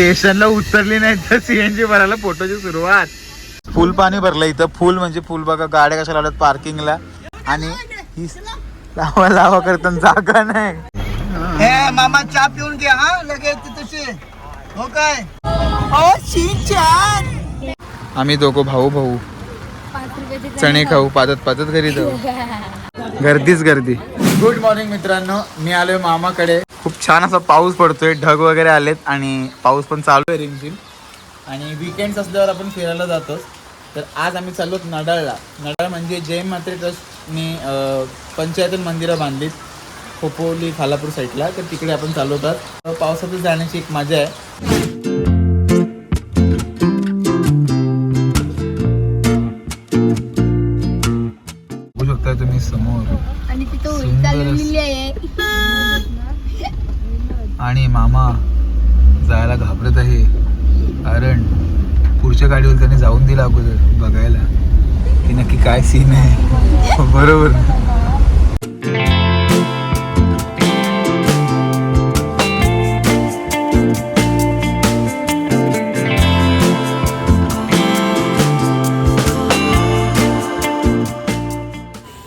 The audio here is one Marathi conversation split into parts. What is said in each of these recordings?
स्टेशनला उतरली नाही तर सीएनजी भरायला फोटोची सुरुवात. फुल पाणी भरलं इथं. फुल म्हणजे फुल बघा गाड्या कशा लावल्यात पार्किंगला आणि ही लावा लावा करताना जागा नाही. हे मामा चहा पिऊन घे हा लगेच तसे हो काय? आम्ही दोघं भाऊ भाऊ. चणे खाऊ पादत पादत घरी जाऊ. गर्दीच गर्दी. गुड मॉर्निंग मित्रांनो. मी आलोय मामाकडे. खूप छान असा पाऊस पडतोय ढग वगैरे आलेत आणि पाऊस पण चालू आहे रिमझिम आणि विकेंड्स असल्यावर आपण फिरायला जातो तर आज आम्ही चाललो नडाळला. नडाळ म्हणजे जैन मात्रे ट्रस्टने पंचायतन मंदिरं बांधलीत. खोपोली खालापूर साईडला. तर तिकडे आपण चाललो तर पावसातच जाण्याची एक मजा आहे. बघू शकता तुम्ही समोर. आणि तिथं होळी सुंदर चाललेली आहे आणि मामा जायला घाबरत आहे. कारण पुढच्या गाडीवर त्याने जाऊन दिला अगोदर बघायला. की नक्की काय सीन आहे. बरोबर.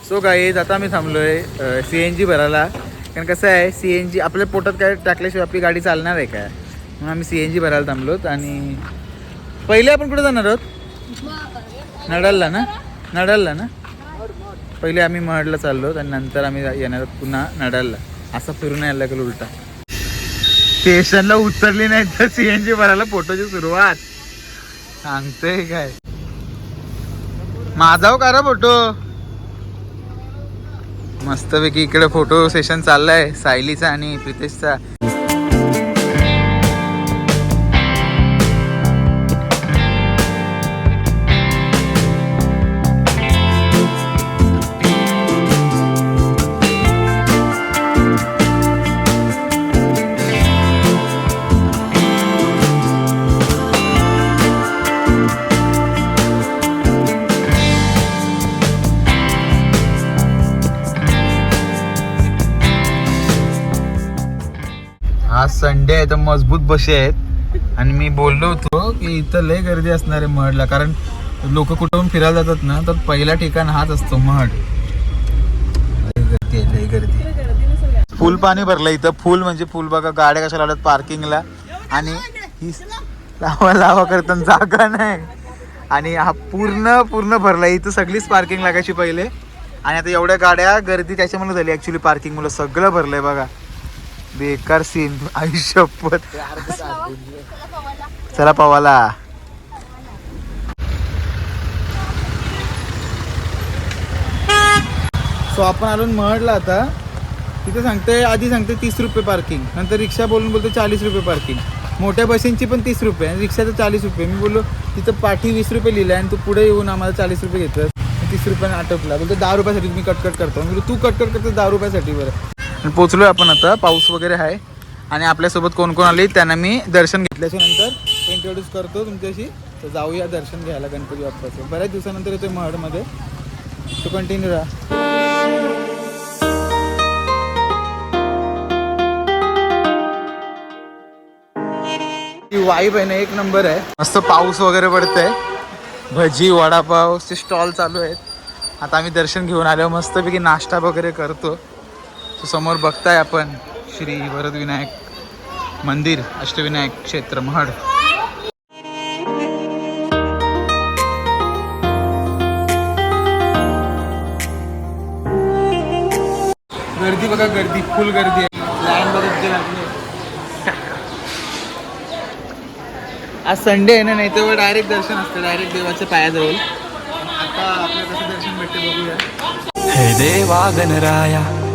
सो गाईज आता मी थांबलोय सी एन जी भरायला. कारण कसं आहे सी एन जी आपल्या पोटात काय टाकल्याशिवाय आपली गाडी चालणार आहे काय? म्हणून आम्ही सी एन जी भरायला थांबलोत आणि पहिले आपण कुठे जाणार आहोत? नडलला ना? नडलला ना? पहिले आम्ही महडला चाललो आणि नंतर आम्ही येणार आहोत पुन्हा नडलला. असं फिरून यायला लागेल उलटा. स्टेशनला उतरली नाही तर सी एन जी भरायला फोटोची सुरुवात. सांगते काय? माझा हो का रा फोटो? मस्तपैकी इकडे फोटो सेशन चाललंय सायलीचा आणि प्रितेशचा. आहेत मजबूत बसे आहेत. आणि मी बोललो होतो की इथं लय गर्दी असणार आहे महडला कारण लोक कुठून फिरायला जातात ना तर पहिला ठिकाण हाच असतो महड गर्दी आहे लय गर्दी फुल पाणी भरलं इथं. फुल म्हणजे फुल बघा गाड्या कशा लावल्यात पार्किंगला आणि ही लावा लावा करताना जागा नाही. आणि हा पूर्ण पूर्ण भरला. इथं सगळीच पार्किंग लागायची पहिले. आणि आता एवढ्या गाड्या गर्दी त्याच्यामुळे झाली ऍक्च्युली पार्किंग मुलं सगळं भरलंय बघा. बेकार सीन आयुष्यपत चला पवाला. सो आपण आलो महडला आता तिथे सांगते आधी सांगते तीस रुपये पार्किंग नंतर रिक्षा बोलून बोलतो चाळीस रुपये पार्किंग मोठ्या बसींची पण तीस रुपये आणि रिक्षाचं चाळीस रुपये. मी बोललो तिथं पाठी वीस रुपये लिहिलं आणि तू पुढे येऊन आम्हाला चाळीस रुपये घेतलं. तीस रुपयाने आटोपला. बोलतो दहा रुपयासाठी मी कटकट करतो. म्हणजे तू कटकट करतो दहा रुपयासाठी बरं. पोचलोय आपण आता. पाऊस वगैरे आहे. आणि आपल्यासोबत कोण कोण आले त्यांना मी दर्शन घेतल्याच्या नंतर इंट्रोड्यूस करतो तुमच्याशी. तर जाऊया दर्शन घ्यायला गणपती बाप्पाचं. बऱ्याच दिवसानंतर येतोय महडमध्ये तो कंटिन्यू राहा. वाईब आहे ना एक नंबर आहे. मस्त पाऊस वगैरे पडतंय. भजी वडापावचे स्टॉल चालू आहेत. आता आम्ही दर्शन घेऊन आलो मस्तपैकी नाश्ता वगैरे करतो. समोर बघताय आपण श्री वरदविनायक मंदिर अष्टविनायक क्षेत्र महड. गर्दी बघा गर्दी फुल गर्दी आहे. लाईन बघत आज संडे आहे ना नाही तर डायरेक्ट दर्शन असतं डायरेक्ट देवाच्या पायाजवळ. आता आपलं कसं दर्शन भेटते बघूया. हे देवा गणराया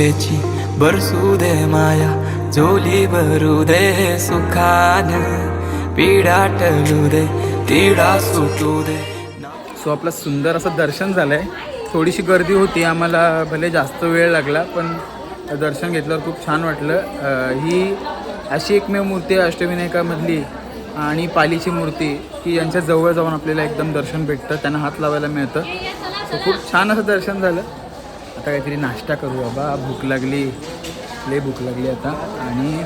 कृपेची बरसू दे माया झोली भरू दे सुखान. पीडा टळू दे तिडा सुटू दे. सो आपलं सुंदर असं दर्शन झालं आहे थोडीशी गर्दी होती आम्हाला भले जास्त वेळ लागला पण दर्शन घेतल्यावर खूप छान वाटलं. ही अशी एकमेव मूर्ती आहे अष्टविनायकामधली आणि पालीची मूर्ती की यांच्या जवळ जाऊन आपल्याला एकदम दर्शन भेटतं त्यांना हात लावायला मिळतं. सो खूप छान असं दर्शन झालं. आता काहीतरी नाश्ता करू बाबा. भूक लागली. लय भूक लागली आता. आणि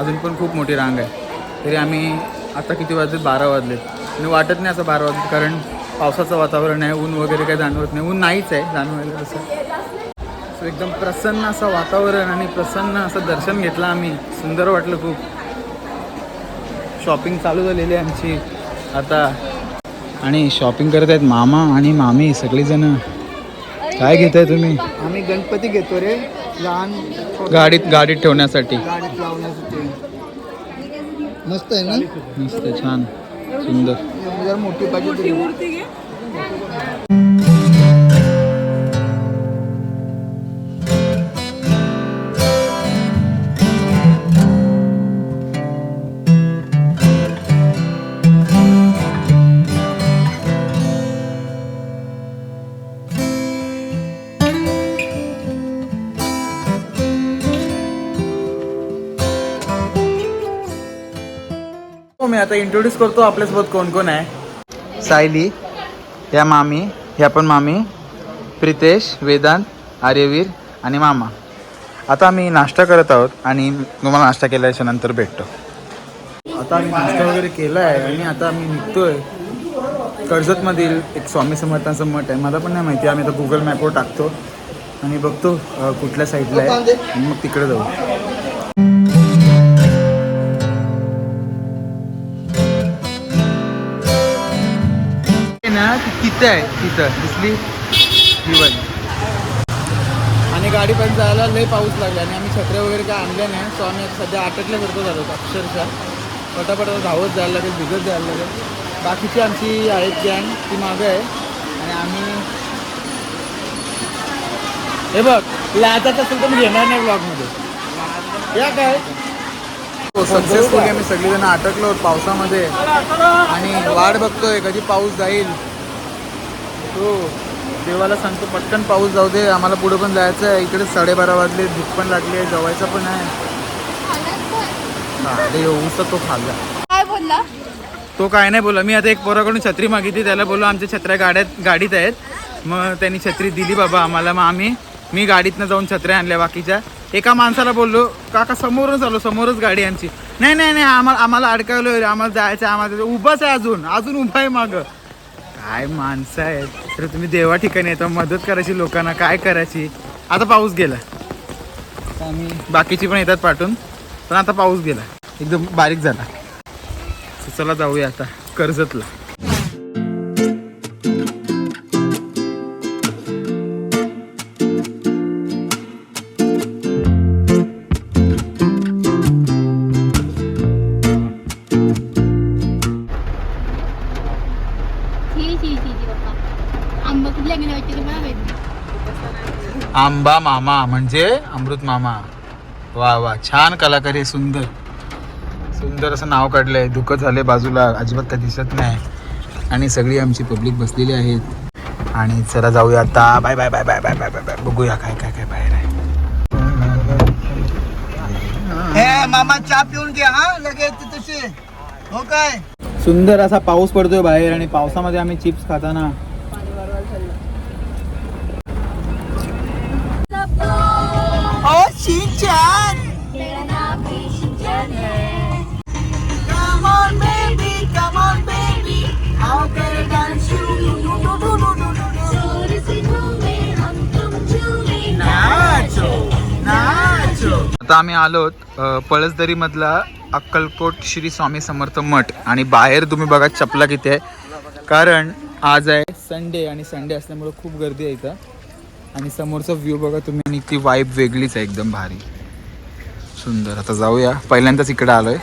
अजून पण खूप मोठी रांग आहे. तरी आम्ही आता किती वाजले? बारा वाजले आणि वाटत नाही असं बारा वाजले कारण पावसाचं वातावरण आहे. ऊन वगैरे काही जाणवत नाही. ऊन नाहीच आहे जाणवायला तसं सो एकदम प्रसन्न असं वातावरण आणि प्रसन्न असं दर्शन घेतलं आम्ही. सुंदर वाटलं खूप. शॉपिंग चालू झालेली आहे आमची. आता आणि शॉपिंग करत आहेत मामा आणि मामी सगळेजणं. काय घेताय तुम्ही? आम्ही गणपती घेतो रे. लहान गाडीत गाडीत ठेवण्यासाठी. गाडीत लावण्यासाठी. मस्त आहे ना? मस्त छान. सुंदर. जर मोठी पाहिजे मी आता इंट्रोड्यूस करतो आपल्यासोबत कोण कोण आहे. सायली या मामी ह्या पण मामी प्रितेश वेदांत आर्यवीर आणि मामा. आता आम्ही नाश्ता करत आहोत आणि तुम्हाला नाश्ता केल्याच्यानंतर भेटतो. आता आम्ही नाश्ता वगैरे केला आहे आणि आता आम्ही निघतोय. कर्जतमधील एक स्वामी समर्थांचं मठ आहे. मला पण नाही माहिती आम्ही आता गुगल मॅपवर टाकतो आणि बघतो कुठल्या साईडला आहे. मग तिकडे जाऊ. ना ती तिथं आहे तिथं? दिसली? ही वाली. आणि गाडी पण जायला लय पाऊस लागला आणि आम्ही छत्र्या वगैरे काय आणल्या नाही सो आम्ही सध्या आटकल्या करतो झालो अक्षरशः. पटापट धावत जायला लागेल भिजत जायला लागेल. बाकीची आमची आहेत गँग ती मागं आहे. आणि आम्ही हे बघ लाजात असेल तर मी घेणार नाही ब्लॉगमध्ये या काय? सक्सेसफुली आम्ही सगळेजण अटकलो पावसामध्ये. आणि वाट बघतोय कधी पाऊस जाईल. हो. देवाला सांगतो पटकन पाऊस जाऊ दे आम्हाला पुढे पण जायचं आहे इकडे साडेबारा वाजले भूक पण लागली आहे जवायचं पण आहे. ते येऊस तो खाल्ला काय बोलला? तो काय नाही बोला मी आता एक पोराकडून छत्री मागितली त्याला बोललो आमच्या छत्र्या गाड्यात गाडीत आहेत. मग त्यांनी छत्री दिली बाबा आम्हाला. मग आम्ही मी गाडीतनं जाऊन छत्र्या आणल्या बाकीच्या. एका माणसाला बोललो काका समोरच आलो समोरच गाडी आमची. नाही नाही नाही आम्हाला आम्हाला अडकावलं आम्हाला जायचं आहे, आम्हाला उभाच आहे अजून अजून उभा आहे मागं. काय माणसं आहेत. तर तुम्ही देवा ठिकाणी येता मदत करायची लोकांना काय करायची? आता पाऊस गेला. आम्ही बाकीची पण येतात पाठवून पण आता पाऊस गेला. एकदम बारीक झाला. चला जाऊया आता कर्जतला. आंबा मामा म्हणजे अमृत मामा. वा वा छान कलाकारी आहे, सुंदर. सुंदर असं नाव काढलंय. दुःख झाले बाजूला अजिबात काही दिसत नाही. आणि सगळी आमची पब्लिक बसलेली आहेत. आणि चला जाऊया आता. Bye bye bye bye bye bye bye bye. बघूया काय काय काय बाहेर आहे. हे मामा चहा पिऊन घ्या हा लगेच तसे हो काय? सुंदर असा पाऊस पडतोय बाहेर आणि पावसामध्ये आम्ही चिप्स खाताना. आता आम्ही आलोत पळसदरी मधला अक्कलकोट श्री स्वामी समर्थ मठ. आणि बाहेर तुम्ही बघा चपला किती आहे. कारण आज आहे संडे आणि संडे असल्यामुळे खूप गर्दी आहे इथं. आणि समोरचा व्ह्यू बघा तुम्ही आणि ती वाईब वेगळीच आहे एकदम भारी. सुंदर. आता जाऊया. पहिल्यांदाच इकडे आलोय.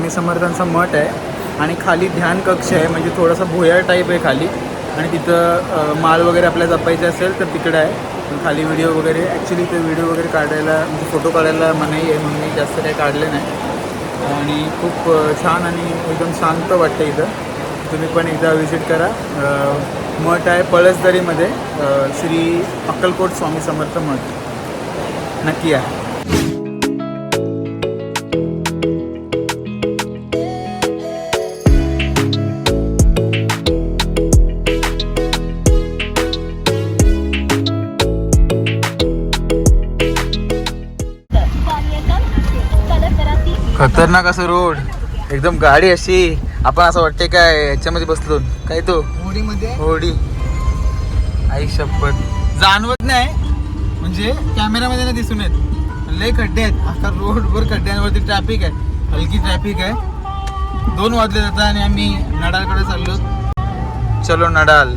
स्वामी समर्थांचा मठ आहे आणि खाली ध्यान कक्ष आहे म्हणजे थोडासा भुयार टाईप आहे खाली. आणि तिथं माल वगैरे आपल्याला जपायची असेल तर तिकडे आहे. खाली व्हिडिओ वगैरे ॲक्च्युली ते व्हिडिओ वगैरे काढायला म्हणजे फोटो काढायला मनाई आहे म्हणून मी जास्त काही काढले नाही. आणि खूप छान आणि एकदम शांत वाटतं इथं. तुम्ही पण एकदा व्हिजिट करा. मठ आहे पळसदरीमध्ये श्री अक्कलकोट स्वामी समर्थ मठ. नक्की आहे खतरनाक असं रोड. एकदम गाडी अशी. आपण असं वाटते काय याच्यामध्ये बसलो काय तो? होडीमध्ये. होडी. आई शपथ. जाणवत नाही. म्हणजे कॅमेरामध्ये नाही दिसून येत. लय खड्डे आहेत. आता रोडवर खड्ड्यांवरती ट्रॅफिक आहे. हलकी ट्रॅफिक आहे. दोन वाजले जातात आणि आम्ही नडालकडे चाललो चलो नडाल.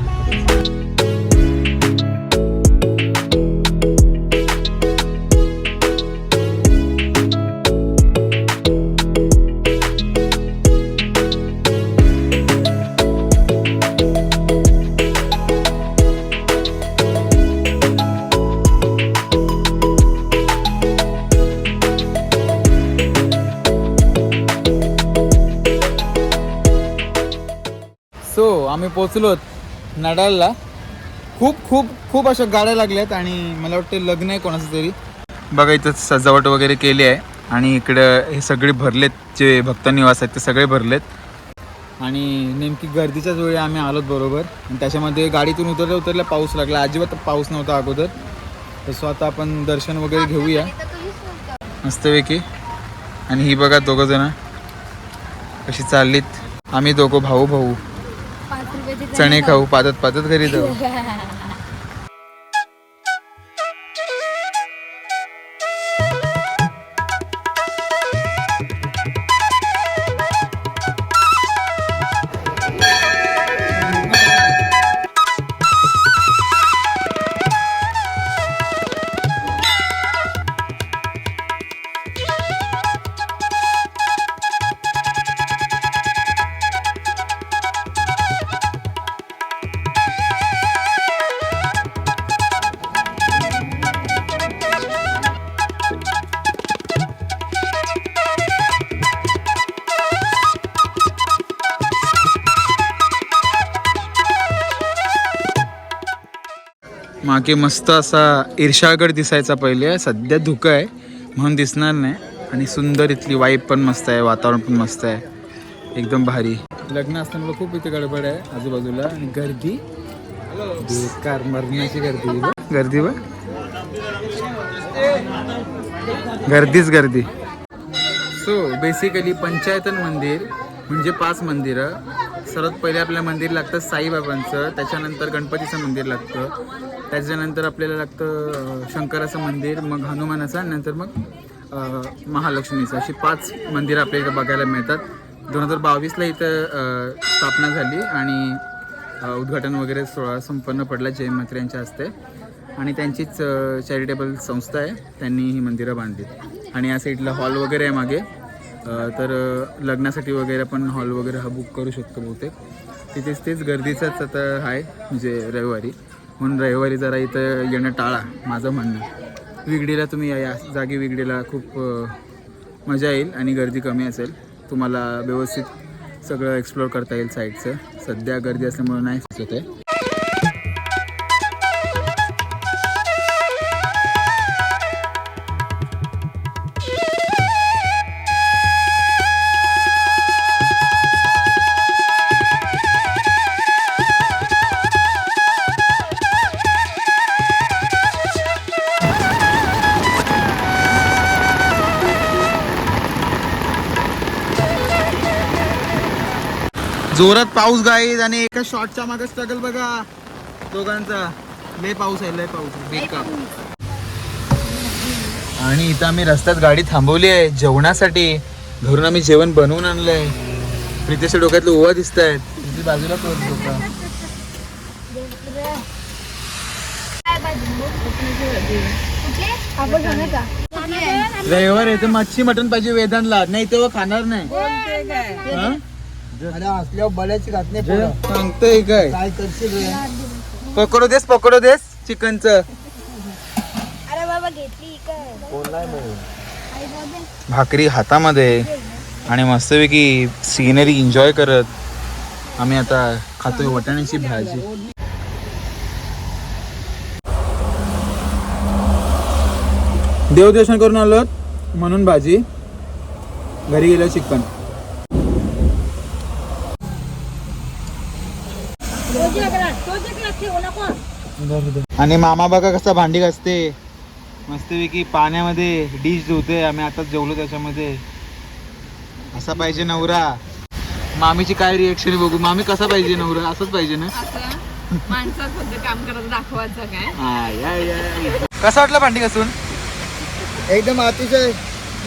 आम्ही पोचलोत नडालला. खूप खूप खूप अशा गाड्या लागल्यात आणि मला वाटतं लग्न आहे कोणाचं तरी. बघा इथं सजावट वगैरे केली आहे आणि इकडं हे सगळे भरलेत जे भक्त निवास आहेत ते सगळे भरलेत. आणि नेमकी गर्दीच्याच वेळी आम्ही आलोत बरोबर. आणि त्याच्यामध्ये गाडीतून उतरल्या उतरल्या पाऊस लागला. अजिबात पाऊस नव्हता अगोदर. तसं आता आपण दर्शन वगैरे घेऊया. मस्तपैकी. आणि ही बघा दोघं जण कशी चाललीत. आम्ही दोघं भाऊ भाऊ. चणे खाऊ पाजत पाजत घरी जाऊ. मागे मस्त असा ईर्षागड दिसायचा पहिले. सध्या धुकं आहे म्हणून दिसणार नाही. आणि सुंदर इथली वाईफ पण मस्त आहे वातावरण पण मस्त आहे. एकदम भारी. लग्न असताना खूप इथे गडबड आहे आजूबाजूला. आणि गर्दी. बेकार मरण्याची गर्दी गर्दी गर्दीच गर्दी. सो बेसिकली पंचायतन मंदिर म्हणजे पाच मंदिरं. सर्वात पहिले आपल्याला मंदिर लागतं साईबाबांचं त्याच्यानंतर गणपतीचं मंदिर लागतं त्याच्यानंतर आपल्याला लागतं शंकराचं मंदिर मग हनुमानाचं नंतर मग महालक्ष्मीचं. अशी पाच मंदिरं आपल्याला इथं बघायला मिळतात. दोन हजार बावीसला इथं स्थापना झाली आणि उद्घाटन वगैरे सोहळा संपन्न पडला जय मात्रे यांच्या हस्ते. आणि त्यांचीच चॅरिटेबल संस्था आहे. त्यांनी ही मंदिरं बांधली आणि या साईडला हॉल वगैरे आहे मागे. तर लग्नासाठी वगैरे पण हॉल वगैरे हा बुक करू शकतो बहुतेक. तिथेच तेच गर्दीचाच आता आहे म्हणजे रविवारी. म्हणून रविवारी जरा इथं येणं टाळा माझं म्हणणं. विगडीला तुम्ही या या जागी विगडीला खूप मजा येईल आणि गर्दी कमी असेल. तुम्हाला व्यवस्थित सगळं एक्सप्लोअर करता येईल साईडचं सध्या गर्दी असल्यामुळे नाही सुचत आहे. जोरात पाऊस गाईज आणि एका शॉटच्या मागे स्ट्रगल बघा. दोघांचा. लय पाऊस आहे लय पाऊस आहे, बेकार. आणि इथं आम्ही रस्त्यात गाडी थांबवली आहे जेवणासाठी. घरून आम्ही जेवण बनवून आणलंय. प्रितेच्या डोक्यातलं ओवा दिसत आहेत बाजूला पळत होता रविवार आहे तर मच्छी मटण पाहिजे वेदांतला. नाही तेव्हा खाणार नाही. हा? अरे असल्यावर बऱ्याच घात नाही पोरं. सांगतोय काय? काय करशील रे? पकडो देस पकडो देस चिकनच. अरे बाबा घेतली काय भाकरी हातामध्ये आणि मस्तपैकी सिनरी एन्जॉय करत आम्ही आता खातोय वटाण्याची भाजी. देवदर्शन करून आलो म्हणून भाजी. घरी गेलो चिकन. आणि मामा बघा कसा भांडी घासते. मस्तपैकी पाण्यामध्ये डिश धुते आम्ही आताच जेवलो त्याच्यामध्ये. असा पाहिजे नवरा. मामीची काय रिएक्शन बघू. मामी कसा पाहिजे नवरा? असंच पाहिजे ना? माणसाचं काम करत दाखवायचं काय? आय, आय, आय. कसा वाटला भांडी घासून? एकदम अतिशय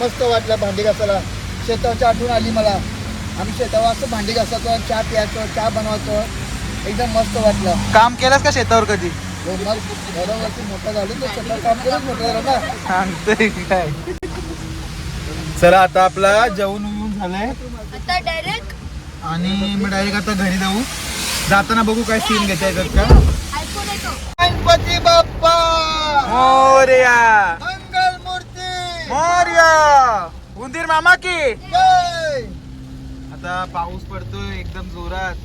मस्त वाटलं भांडी घासायला. शेतावरची आठवण आली मला. आम्ही शेतावर असं भांडी घासायचो चहा प्यायचो चहा बनवायचो. एकदम मस्त वाटलं. काम केलंस का शेतावर कधी? हो, सांगतोय काय? चला आता आपला जेवण येऊन झालंय. आता डायरेक्ट आणि मग डायरेक्ट आता घरी जाऊ. जाताना बघू काय सीन घेता येतात का? गणपती बाप्पा! मोरया! मंगल मूर्ती! मोरया! उंदीर मामा की? जय! आता पाऊस पडतोय एकदम जोरात.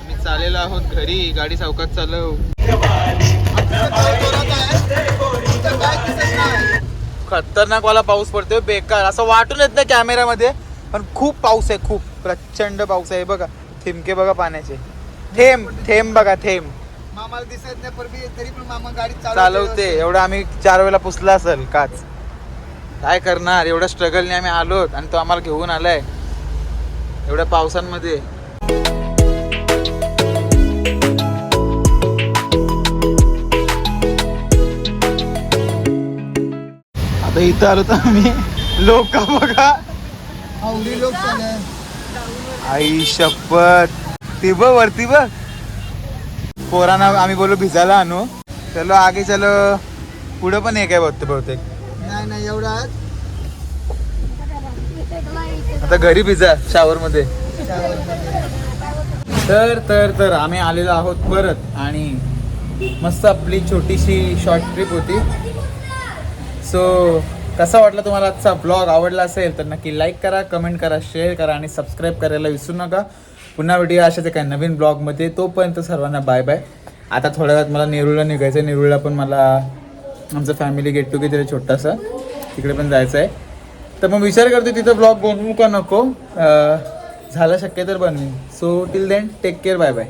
आम्ही चाललेलो आहोत घरी गाडी सावकाश चालव. खतरनाक वाला पाऊस पडतोय बेकार. असं वाटून येत नाही कॅमेऱ्यामध्ये पण खूप पाऊस आहे खूप. प्रचंड पाऊस आहे. बघा थिमके बघा पाण्याचे. थेंब थेंब बघा थेंब. मामाला दिसत नाही पण मी तरी पण मामा गाडी चालवते. एवढं आम्ही चार वेळेला पुसला असेल काच. काय करणार? एवढ्या स्ट्रगलने आम्ही आलोत आणि तो आम्हाला घेऊन आलाय. एवढ्या पावसांमध्ये. आता इथं आलो तर आम्ही. लोक बघा. आवडी लोक आई शपथ. ती बघ वरती बघ. पोरांना आम्ही बोललो भिजायला आणू. चलो आगे चलो. पुढं पण एक आहे बहुतेक बहुतेक. नाही नाही एवढा आता घरी भिजा शावर मध्ये तर तर तर आम्ही आलेलो आहोत परत. आणि मस्त आपली छोटीशी शॉर्ट ट्रिप होती. सो कसा वाटला तुम्हाला आजचा ब्लॉग आवडला असेल तर नक्की लाईक करा कमेंट करा शेअर करा आणि सबस्क्राईब करायला विसरू नका. पुन्हा व्हिडिओ अशाच एका नवीन ब्लॉगमध्ये तोपर्यंत सर्वांना बाय बाय आता थोड्या वेळात मला नेरूळला निघायचं आहे नेरूळला पण मला आमचं फॅमिली गेट टुगेदर आहे छोटासा. तिकडे पण जायचं आहे तर मग विचार करतो तिथं ब्लॉग बनवू का नको? झालं शक्य तर बनवेन. So till then take care bye bye